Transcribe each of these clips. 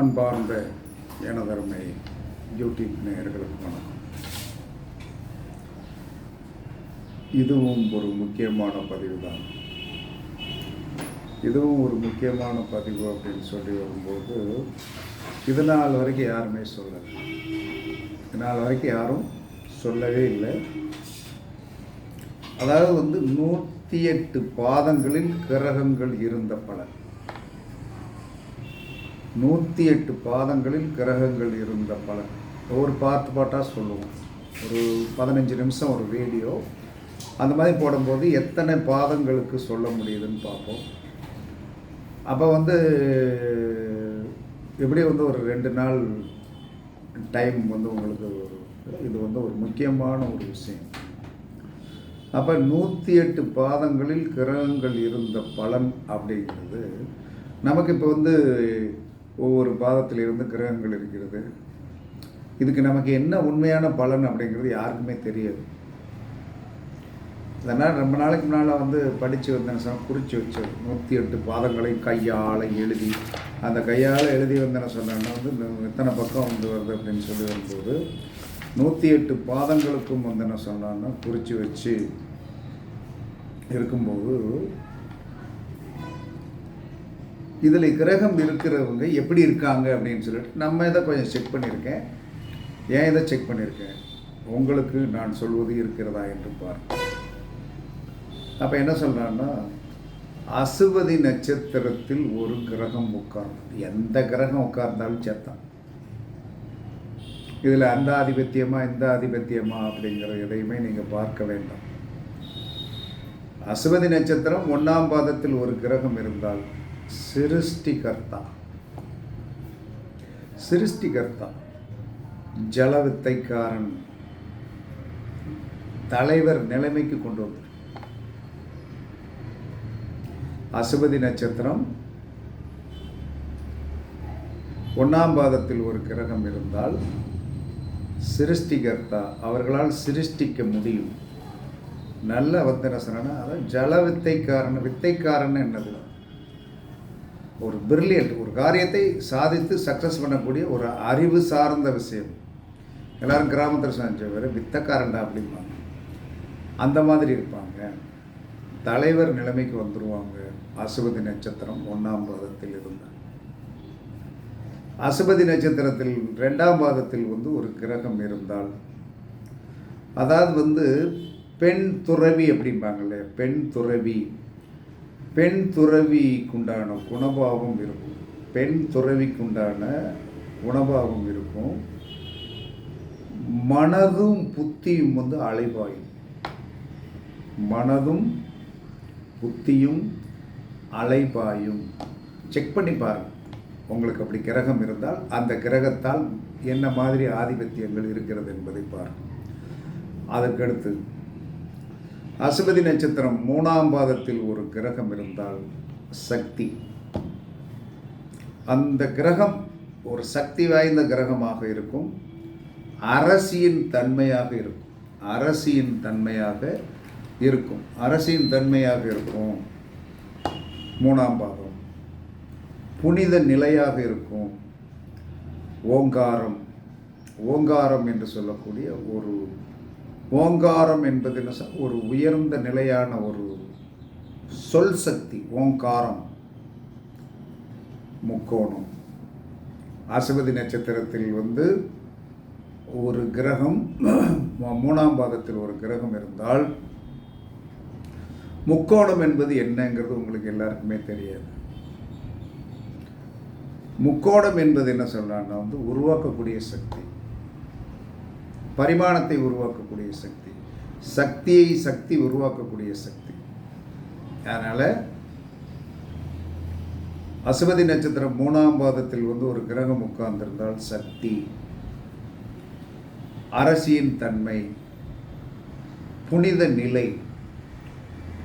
அன்பார்ந்த எனதருமை யூடியூப் நேயர்களுக்கு வணக்கம். இதுவும் ஒரு முக்கியமான பதிவு தான் இதுவும் ஒரு முக்கியமான பதிவு அப்படின்னு சொல்லி வரும்போது இது நாள் வரைக்கும் யாருமே சொல்லலை. இது நாள் வரைக்கும் யாரும் சொல்லவே இல்லை. அதாவது வந்து நூற்றி எட்டு பாதங்களில் கிரகங்கள் இருந்த பலன். நூற்றி எட்டு பாதங்களில் கிரகங்கள் இருந்த பலன். ஒரு பாட்டு பாட்டாக சொல்லுவோம். ஒரு பதினஞ்சு நிமிஷம் ஒரு வீடியோ. அந்த மாதிரி போடும்போது எத்தனை பாதங்களுக்கு சொல்ல முடியுதுன்னு பார்ப்போம். அப்போ வந்து எப்படி வந்து ஒரு ரெண்டு நாள் டைம் வந்து உங்களுக்கு ஒரு இது வந்து ஒரு முக்கியமான ஒரு விஷயம். அப்போ நூற்றி எட்டு பாதங்களில் கிரகங்கள் இருந்த பலன் அப்படிங்கிறது நமக்கு இப்போ வந்து ஒவ்வொரு பாதத்திலிருந்து கிரகங்கள் இருக்கிறது. இதுக்கு நமக்கு என்ன உண்மையான பலன் அப்படிங்கிறது யாருக்குமே தெரியாது. அதனால் ரொம்ப நாளைக்கு முன்னால் வந்து படித்து வந்தேன் சார் குறித்து வச்சு. நூற்றி எட்டு பாதங்களை கையால் எழுதி அந்த கையால் எழுதி வந்தேன்னு சொன்னேன்னா வந்து இத்தனை பக்கம் வந்து வருது அப்படின்னு சொல்லி வரும்போது நூற்றி எட்டு பாதங்களுக்கும் வந்து என்ன சொன்னான்னா குறித்து வச்சு இருக்கும்போது இதில் கிரகம் இருக்கிறவங்க எப்படி இருக்காங்க அப்படின்னு சொல்லிட்டு நம்ம இதை கொஞ்சம் செக் பண்ணியிருக்கேன். ஏன் இதை செக் பண்ணியிருக்கேன்? உங்களுக்கு நான் சொல்வது இருக்கிறதா என்று பாருங்கள் அப்போ என்ன சொல்கிறான்னா அசுவதி நட்சத்திரத்தில் ஒரு கிரகம் உட்கார்ந்து எந்த கிரகம் உட்கார்ந்தாலும் சேர்த்தான். இதில் அந்த ஆதிபத்தியமா இந்த ஆதிபத்தியமா அப்படிங்கிற எதையுமே நீங்கள் பார்க்க வேண்டாம். அசுவதி நட்சத்திரம் ஒன்றாம் பாதத்தில் ஒரு கிரகம் இருந்தால் சிருஷ்டிகர்த்தா. சிருஷ்டிகர்த்தா. ஜலவித்தைக்காரன். தலைவர் நிலைமைக்கு கொண்டு வந்தார். அசுபதி நட்சத்திரம். ஒன்றாம் பாதத்தில் ஒரு கிரகம் இருந்தால் சிருஷ்டிகர்த்தா. அவர்களால் சிருஷ்டிக்க முடியும். நல்ல வத்தரசனா அதான் ஜல வித்தைக்காரன் வித்தைக்காரன் என்னது? ஒரு பிரில்லியன்ட் ஒரு காரியத்தை சாதித்து சக்ஸஸ் பண்ணக்கூடிய ஒரு அறிவு சார்ந்த விஷயம். எல்லாரும் கிராமத்தில் செஞ்சவர் வித்தக்காரண்டா அப்படிம்பாங்க. அந்த மாதிரி இருப்பாங்க. தலைவர் நிலைமைக்கு வந்துடுவாங்க அசுபதி நட்சத்திரம் ஒன்றாம் பாதத்தில் இருந்தால் அசுபதி நட்சத்திரத்தில் ரெண்டாம் பாதத்தில் வந்து ஒரு கிரகம் இருந்தால் அதாவது வந்து பெண் துறவி அப்படிம்பாங்கல்ல பெண் துறவி. பெண் துறவிக்குண்டான குணபாவம் இருக்கும். பெண் துறவிக்குண்டான குணபாவம் இருக்கும். மனதும் புத்தியும் வந்து அலைபாயும். மனதும் புத்தியும் அலைபாயும். செக் பண்ணி பாருங்க. உங்களுக்கு அப்படி கிரகம் இருந்தால் அந்த கிரகத்தால் என்ன மாதிரி ஆதிபத்தியங்கள் இருக்கிறது என்பதை பாருங்கள் அதற்கடுத்து அசுபதி நட்சத்திரம் மூணாம் பாதத்தில் ஒரு கிரகம் இருந்தால் சக்தி. அந்த கிரகம் ஒரு சக்தி வாய்ந்த கிரகமாக இருக்கும். அரசியின் தன்மையாக இருக்கும். அரசியின் தன்மையாக இருக்கும். அரசியின் தன்மையாக இருக்கும். மூணாம் பாகம் புனித நிலையாக இருக்கும். ஓங்காரம். ஓங்காரம் என்று சொல்லக்கூடிய ஒரு ஓங்காரம் என்பது என்ன ஒரு உயர்ந்த நிலையான ஒரு சொல் சக்தி ஓங்காரம். முக்கோணம். அசுபதி நட்சத்திரத்தில் வந்து ஒரு கிரகம் மூணாம் பாதத்தில் ஒரு கிரகம் இருந்தால் முக்கோணம் என்பது என்னங்கிறது உங்களுக்கு எல்லாருக்குமே தெரியாது. முக்கோணம் என்பது என்ன சொல்லலாம்னா வந்து உருவாக்கக்கூடிய சக்தி. பரிமாணத்தை உருவாக்கக்கூடிய சக்தி. சக்தியை சக்தி உருவாக்கக்கூடிய சக்தி. அதனால் அசுவதி நட்சத்திரம் மூணாம் பாதத்தில் வந்து ஒரு கிரகம் உட்கார்ந்திருந்தால் சக்தி. அரசியின் தன்மை புனித நிலை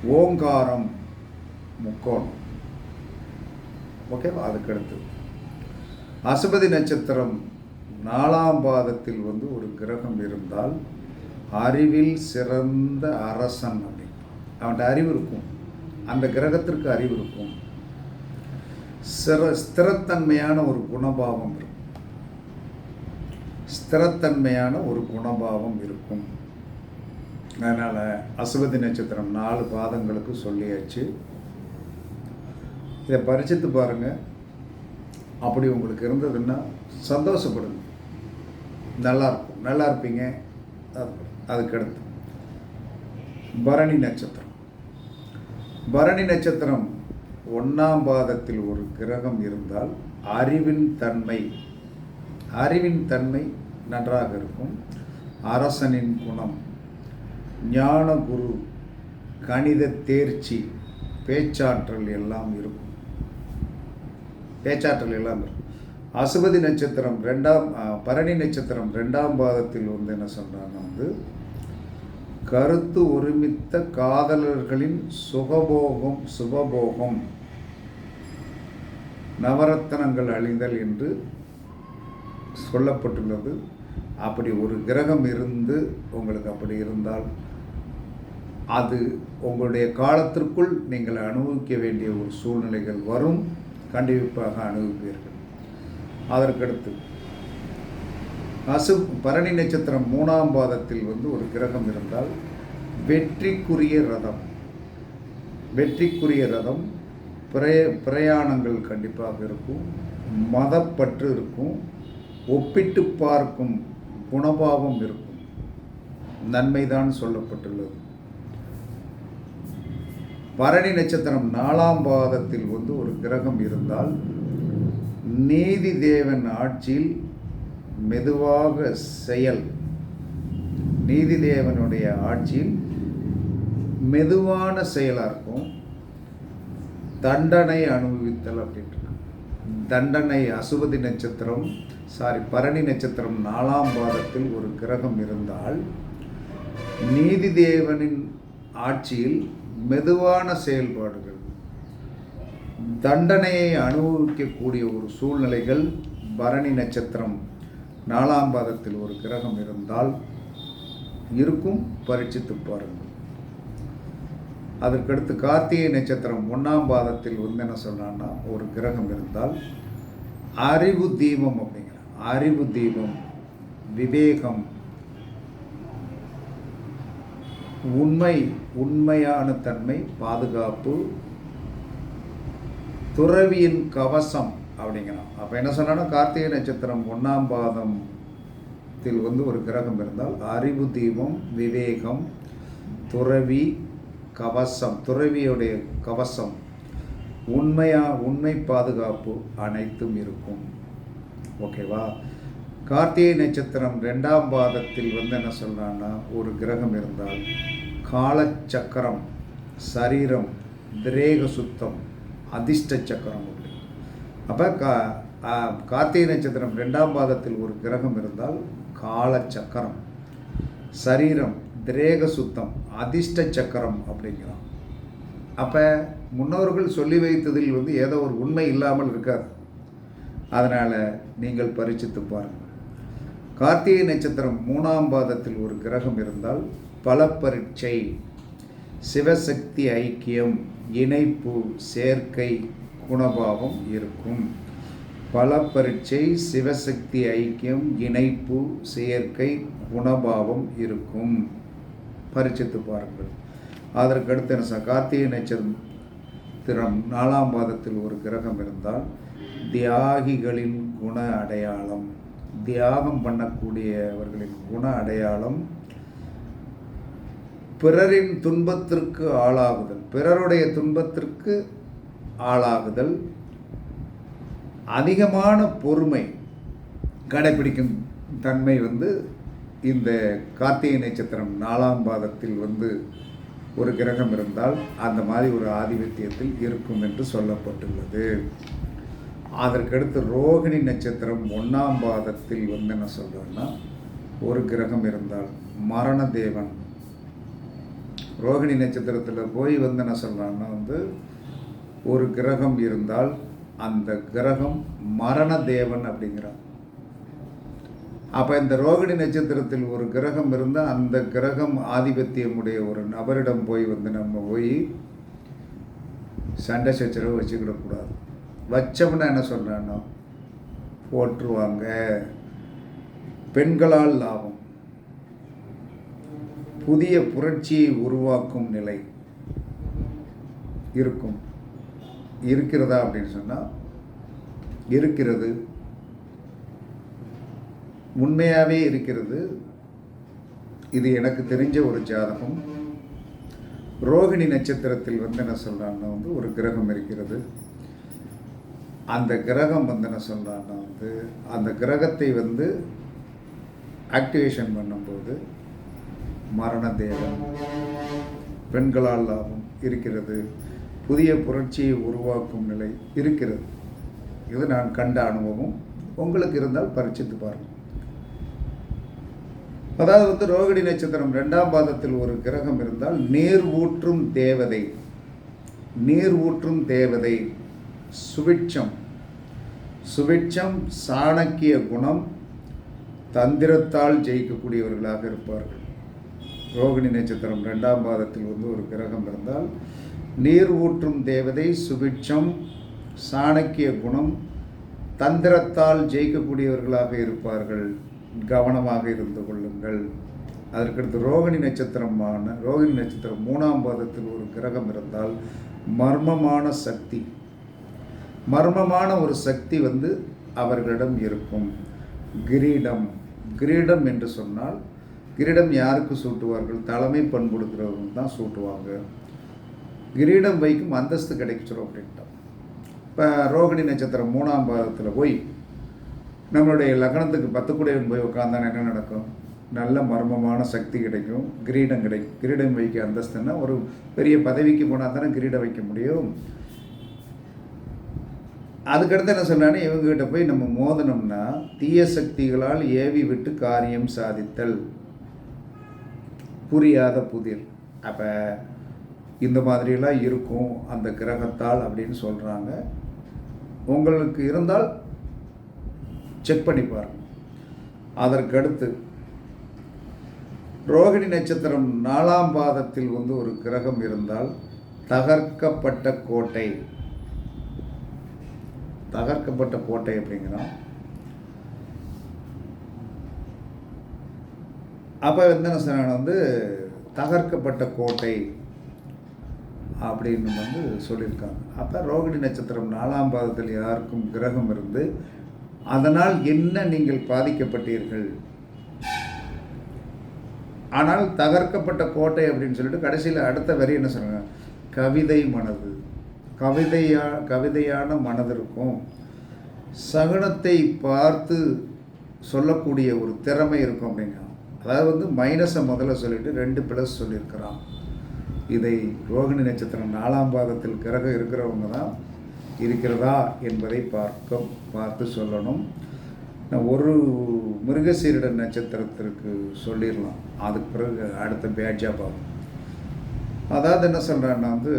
ஓங்காரம் முக்கோணம். ஓகேவா? அதுக்கடுத்து அசுபதி நட்சத்திரம் நாலாம் பாதத்தில் வந்து ஒரு கிரகம் இருந்தால் அறிவில் சிறந்த அரசன் அப்படின்னு. அவன்கிட்ட அறிவு இருக்கும். அந்த கிரகத்திற்கு அறிவு இருக்கும். சிற ஸ்திரத்தன்மையான ஒரு குணபாவம் இருக்கும். ஸ்திரத்தன்மையான ஒரு குணபாவம் இருக்கும். அதனால் அசுவதி நட்சத்திரம் நாலு பாதங்களுக்கு சொல்லியாச்சு. இதை பரிச்சித்து பாருங்கள் அப்படி உங்களுக்கு இருந்ததுன்னா சந்தோஷப்படுங்க. நல்லா இருக்கும் நல்லா இருப்பீங்க அது அதுக்கடுத்து. பரணி நட்சத்திரம். பரணி நட்சத்திரம் ஒன்றாம் பாதத்தில் ஒரு கிரகம் இருந்தால் அறிவின் தன்மை அறிவின் தன்மை நன்றாக இருக்கும். அரசனின் குணம் ஞான குரு கணித தேர்ச்சி பேச்சாற்றல் எல்லாம் இருக்கும். பேச்சாற்றல் எல்லாம் இருக்கும். அசுபதி நட்சத்திரம் ரெண்டாம் பரணி நட்சத்திரம் ரெண்டாம் பாதத்தில் வந்து என்ன சொல்கிறாங்க வந்து கருத்து ஒருமித்த காதலர்களின் சுகபோகம் சுபபோகம் நவரத்தனங்கள் அழிந்தல் என்று சொல்லப்பட்டுள்ளது. அப்படி ஒரு கிரகம் இருந்து உங்களுக்கு அப்படி இருந்தால் அது உங்களுடைய காலத்திற்குள் நீங்கள் அனுபவிக்க வேண்டிய ஒரு சூழ்நிலைகள் வரும். கண்டிப்பாக அனுபவிப்பீர்கள். அதற்கடுத்து. அசு பரணி நட்சத்திரம் மூணாம் பாதத்தில் வந்து ஒரு கிரகம் இருந்தால் வெற்றிக்குரிய ரதம். வெற்றிக்குரிய ரதம் பிரய பிரயாணங்கள் கண்டிப்பாக இருக்கும் மதப்பற்று இருக்கும் ஒப்பிட்டு பார்க்கும் குணபாவம் இருக்கும். நன்மைதான் சொல்லப்பட்டுள்ளது. பரணி நட்சத்திரம் நாலாம் பாதத்தில் வந்து ஒரு கிரகம் இருந்தால் நீதி தேவன் ஆட்சியில் மெதுவாக செயல். நீதி தேவனுடைய ஆட்சியில் மெதுவான செயலாக இருக்கும். தண்டனை அனுபவித்தல் அப்படின்ட்டு தண்டனை அசுவதி நட்சத்திரம் சாரி பரணி நட்சத்திரம் நாலாம் பாதத்தில் ஒரு கிரகம் இருந்தால் நீதி தேவனின் ஆட்சியில் மெதுவான செயல்பாடுகள் தண்டனையை அனுபவிக்கக்கூடிய ஒரு சூழ்நிலைகள் பரணி நட்சத்திரம் நாலாம் பாதத்தில் ஒரு கிரகம் இருந்தால் இருக்கும் பரீட்சித்து பாருங்கள். அதற்கடுத்து கார்த்திகை நட்சத்திரம் ஒன்றாம் பாதத்தில் வந்து என்ன சொன்னான்னா ஒரு கிரகம் இருந்தால் அறிவு தீபம் அப்படிங்கிற அறிவு தீபம் விவேகம் உண்மை உண்மையான தன்மை பாதுகாப்பு துறவியின் கவசம் அப்படிங்கிறான். அப்போ என்ன சொன்னான்னா கார்த்திகை நட்சத்திரம் ஒன்றாம் பாதத்தில் வந்து ஒரு கிரகம் இருந்தால் அறிவு தீபம் விவேகம் துறவி கவசம் துறவியுடைய கவசம் உண்மையா உண்மை பாதுகாப்பு அனைத்தும் இருக்கும். ஓகேவா கார்த்திகை நட்சத்திரம் ரெண்டாம் பாதத்தில் வந்து என்ன சொல்கிறான்னா ஒரு கிரகம் இருந்தால் காலச்சக்கரம் சரீரம் திரேக சுத்தம் அதிர்ஷ்ட சக்கரம் அப்படி. அப்போ கா கார்த்திகை நட்சத்திரம் ரெண்டாம் பாதத்தில் ஒரு கிரகம் இருந்தால் கால சக்கரம். சரீரம் திரேக சுத்தம் அதிர்ஷ்ட சக்கரம் அப்படிங்கிறான். அப்போ முன்னோர்கள் சொல்லி வைத்ததில் வந்து ஏதோ ஒரு உண்மை இல்லாமல் இருக்காது. அதனால் நீங்கள் பரிச்சித்து பாருங்கள். கார்த்திகை நட்சத்திரம் மூணாம் பாதத்தில் ஒரு கிரகம் இருந்தால் பல பரீட்சை சிவசக்தி ஐக்கியம். இணைப்பு சேர்க்கை குணபாவம் இருக்கும். பல பரீட்சை சிவசக்தி ஐக்கியம் இணைப்பு செயற்கை குணபாவம் இருக்கும். பரிச்சித்து பாருங்கள். அதற்கடுத்து என்ன சொல்~ கார்த்திகை நட்சத்திரம் நாலாம் பாதத்தில் ஒரு கிரகம் இருந்தால் தியாகிகளின் குண அடையாளம் தியாகம் பண்ணக்கூடியவர்களின் குண அடையாளம் பிறரின் துன்பத்திற்கு ஆளாகுதல். பிறருடைய துன்பத்திற்கு ஆளாகுதல். அதிகமான பொறுமை கடைபிடிக்கும் தன்மை வந்து இந்த கார்த்திகை நட்சத்திரம் நாலாம் பாதத்தில் வந்து ஒரு கிரகம் இருந்தால் அந்த மாதிரி ஒரு ஆதிபத்தியத்தில் இருக்கும் என்று சொல்லப்பட்டுள்ளது. அதற்கடுத்து ரோகிணி நட்சத்திரம் ஒன்றாம் பாதத்தில் வந்து என்ன சொல்கிறேன்னா ஒரு கிரகம் இருந்தால் மரண தேவன் ரோகிணி நட்சத்திரத்தில் போய் வந்து என்ன சொல்கிறான்னா வந்து ஒரு கிரகம் இருந்தால் அந்த கிரகம் மரண தேவன் அப்படிங்கிறான் அப்போ இந்த ரோகிணி நட்சத்திரத்தில் ஒரு கிரகம் இருந்தால் அந்த கிரகம் ஆதிபத்தியமுடைய ஒரு நபரிடம் போய் வந்து நம்ம போய் சண்டை சச்சரவு வச்சுக்கிடக்கூடாது வச்சோம்னா என்ன சொல்கிறான்னா போற்றுவாங்க. பெண்களால் லாபம். புதிய புரட்சியை உருவாக்கும் நிலை இருக்கும். இருக்கிறதா அப்படின்னு சொன்னால் இருக்கிறது. உண்மையாகவே இருக்கிறது. இது எனக்கு தெரிஞ்ச ஒரு ஜாதகம். ரோகிணி நட்சத்திரத்தில் வந்து என்ன சொல்கிறான்னா வந்து ஒரு கிரகம் இருக்கிறது. அந்த கிரகம் வந்து என்ன சொல்கிறான்னா வந்து அந்த கிரகத்தை வந்து ஆக்டிவேஷன் பண்ணும்போது மரண தேவன் பெண்களால் லாபம் இருக்கிறது. புதிய புரட்சியை உருவாக்கும் நிலை இருக்கிறது. இது நான் கண்ட அனுபவம். உங்களுக்கு இருந்தால் பரிச்சித்து பாருங்கள். அதாவது வந்து ரோகிணி நட்சத்திரம் ரெண்டாம் பாதத்தில் ஒரு கிரகம் இருந்தால் நீர் ஊற்றும் தேவதை. நீர் ஊற்றும் தேவதை. சுபிட்சம் சுபிட்சம் சாணக்கிய குணம் தந்திரத்தால் ஜெயிக்கக்கூடியவர்களாக இருப்பார்கள். ரோகிணி நட்சத்திரம் ரெண்டாம் பாதத்தில் வந்து ஒரு கிரகம் இருந்தால் நீர் ஊற்றும் தேவதை சுபிட்சம் சாணக்கிய குணம் தந்திரத்தால் ஜெயிக்கக்கூடியவர்களாக இருப்பார்கள். கவனமாக இருந்து கொள்ளுங்கள். அதற்கடுத்து ரோகிணி நட்சத்திரமான ரோகிணி நட்சத்திரம் மூணாம் பாதத்தில் ஒரு கிரகம் இருந்தால் மர்மமான சக்தி. மர்மமான ஒரு சக்தி வந்து அவர்களிடம் இருக்கும். கிரீடம். கிரீடம் என்று சொன்னால் கிரீடம் யாருக்கு சூட்டுவார்கள்? தலைமை பண்புடுக்கிறவங்க தான் சூட்டுவாங்க. கிரீடம் வைக்கும் அந்தஸ்து கிடைச்சிடும் அப்படின்ட்டான். இப்போ ரோகிணி நட்சத்திரம் மூணாம் பாதத்தில் போய் நம்மளுடைய லக்னத்துக்கு பத்து கூடையவன் போய் உட்காந்தா என்ன நடக்கும்? நல்ல மர்மமான சக்தி கிடைக்கும். கிரீடம் கிடைக்கும் கிரீடம் வைக்க அந்தஸ்துன்னா ஒரு பெரிய பதவிக்கு போனால் தானே கிரீடம் வைக்க முடியும். அதுக்கடுத்து என்ன சொன்னானே இவங்ககிட்ட போய் நம்ம மோதனம்னா தீய சக்திகளால் ஏவி விட்டு காரியம் சாதித்தல். புரியாத புதிர். அப்போ இந்த மாதிரியெல்லாம் இருக்கும் அந்த கிரகத்தால் அப்படின்னு சொல்கிறாங்க உங்களுக்கு இருந்தால் செக் பண்ணி பாருங்க. அதற்கடுத்து ரோகிணி நட்சத்திரம் நாலாம் பாதத்தில் வந்து ஒரு கிரகம் இருந்தால் தகர்க்கப்பட்ட கோட்டை. தகர்க்கப்பட்ட கோட்டை அப்படிங்கிறோம். அப்போ வந்து என்ன வந்து தகர்க்கப்பட்ட கோட்டை அப்படின்னு வந்து சொல்லியிருக்காங்க. அப்போ ரோகிணி நட்சத்திரம் நாலாம் பாதத்தில் யாருக்கும் கிரகம் இருந்து அதனால் என்ன நீங்கள் பாதிக்கப்பட்டீர்கள்? ஆனால் தகர்க்கப்பட்ட கோட்டை அப்படின்னு சொல்லிட்டு கடைசியில் அடுத்த வரி என்ன சொல்கிறாங்க கவிதை மனது. கவிதையா கவிதையான மனது இருக்கும். சகுனத்தை பார்த்து சொல்லக்கூடிய ஒரு திறமை இருக்கும் அப்படிங்க அதாவது வந்து மைனஸை முதல்ல சொல்லிட்டு ரெண்டு ப்ளஸ் சொல்லியிருக்கிறான். இதை ரோகிணி நட்சத்திரம் நாலாம் பாதத்தில் கிரகம் இருக்கிறவங்க தான் இருக்கிறதா என்பதை பார்க்க பார்த்து சொல்லணும். நான் ஒரு மிருகசீரிட நட்சத்திரத்திற்கு சொல்லிடலாம். அதுக்கு பிறகு அடுத்த பேட்சாக பார்ப்போம். அதாவது என்ன சொல்கிறேன்னா வந்து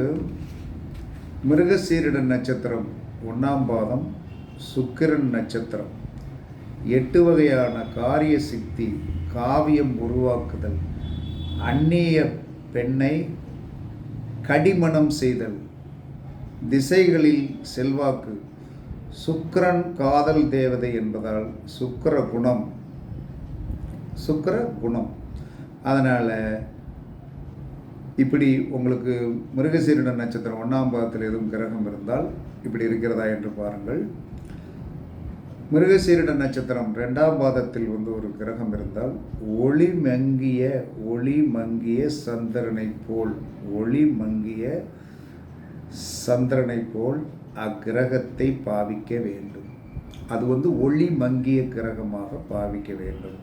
மிருகசீரிட நட்சத்திரம் ஒன்றாம் பாதம் சுக்கிரன் நட்சத்திரம். எட்டு வகையான காரிய சித்தி காவியம் உருவாக்குதல். அந்நிய பெண்ணை கடிமணம் செய்தல். திசைகளில் செல்வாக்கு. சுக்கரன் காதல் தேவதை என்பதால் சுக்கர குணம். சுக்கர குணம். அதனால் இப்படி உங்களுக்கு மிருகசீரிட நட்சத்திரம் ஒன்றாம் பாதத்தில் எதுவும் கிரகம் இருந்தால் இப்படி இருக்கிறதா என்று பாருங்கள். மிருகசீரிட நட்சத்திரம் ரெண்டாம் பாதத்தில் வந்து ஒரு கிரகம் இருந்தால் ஒளி மங்கிய ஒளி மங்கிய சந்திரனை போல் ஒளி மங்கிய சந்திரனை போல் அக்கிரகத்தை பாவிக்க வேண்டும். அது வந்து ஒளி மங்கிய கிரகமாக பாவிக்க வேண்டும்.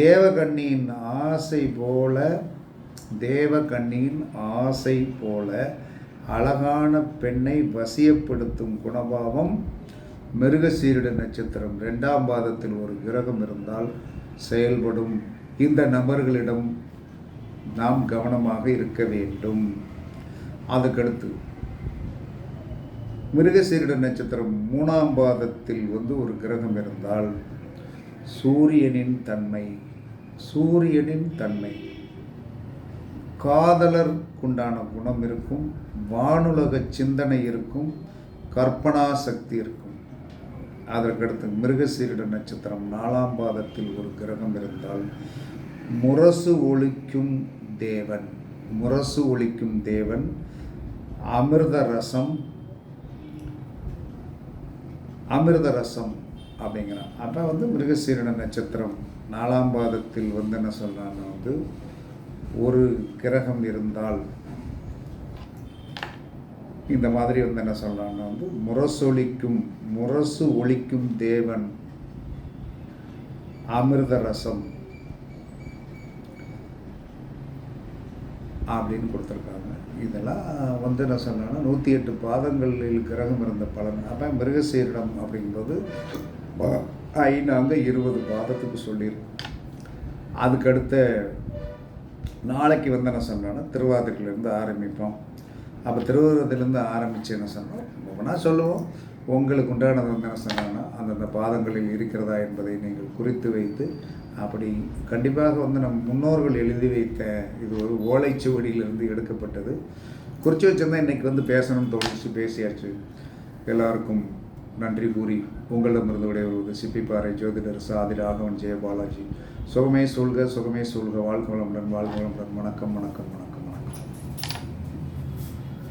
தேவகண்ணியின் ஆசை போல தேவகண்ணியின் ஆசை போல அழகான பெண்ணை வசியப்படுத்தும் குணபாவம் மிருகசீரிட நட்சத்திரம் ரெண்டாம் பாதத்தில் ஒரு கிரகம் இருந்தால் செயல்படும். இந்த நபர்களிடம் நாம் கவனமாக இருக்க வேண்டும். அதுக்கடுத்து மிருகசீரிட நட்சத்திரம் மூணாம் பாதத்தில் வந்து ஒரு கிரகம் இருந்தால் சூரியனின் தன்மை சூரியனின் தன்மை. காதலருக்குண்டான குணம் இருக்கும் வானுலக சிந்தனை இருக்கும் கற்பனா சக்தி இருக்கும். அதற்கடுத்து மிருகசீரிட நட்சத்திரம் நாலாம் பாதத்தில் ஒரு கிரகம் இருந்தால் முரசு ஒழிக்கும் தேவன் முரசு ஒழிக்கும் தேவன் அமிர்த ரசம் அமிர்த ரசம் அப்படிங்கிறான். அப்போ வந்து மிருகசீரிட நட்சத்திரம் நாலாம் பாதத்தில் வந்து என்ன சொல்கிறான்னு வந்து ஒரு கிரகம் இருந்தால் இந்த மாதிரி வந்து என்ன சொல்கிறான்னா வந்து முரசொலிக்கும் முரசு ஒழிக்கும் தேவன் அமிர்த ரசம் அப்படின்னு கொடுத்துருக்காங்க. இதெல்லாம் வந்து என்ன சொன்னால் நூற்றி எட்டு பாதங்களில் கிரகம் இருந்த பலன். அப்போ மிருகசீரிடம் அப்படிங்கும்போது ஐநாங்க இருபது பாதத்துக்கு சொல்லியிருக்கோம். அதுக்கடுத்த நாளைக்கு வந்து என்ன சொன்னால் திருவாதிரிலேருந்து ஆரம்பிப்போம். அப்போ திருவுருவத்திலேருந்து ஆரம்பித்து என்ன சொன்னோம்? ஒவ்வொன்றா சொல்லுவோம். உங்களுக்கு உண்டானது வந்து என்ன சொன்னாங்கன்னா அந்தந்த பாதங்களில் இருக்கிறதா என்பதை நீங்கள் குறித்து வைத்து அப்படி கண்டிப்பாக வந்து நம் முன்னோர்கள் எழுதி வைத்த இது ஒரு ஓலைச்சுவடியிலிருந்து எடுக்கப்பட்டது. குறித்து வச்சிருந்தா இன்றைக்கி வந்து பேசணும்னு தோணுச்சு பேசியாச்சு. எல்லாருக்கும் நன்றி கூறி உங்களிடமிருந்து விடைபெறுவது சிப்பிப்பாறை ஜோதிடர் சாதி ராகவன் ஜெயபாலாஜி. சுகமே சூழ்க சுகமே சூழ்க. வாழ்க வளமுடன் வாழ்க வளமுடன். வணக்கம் வணக்கம் வணக்கம்.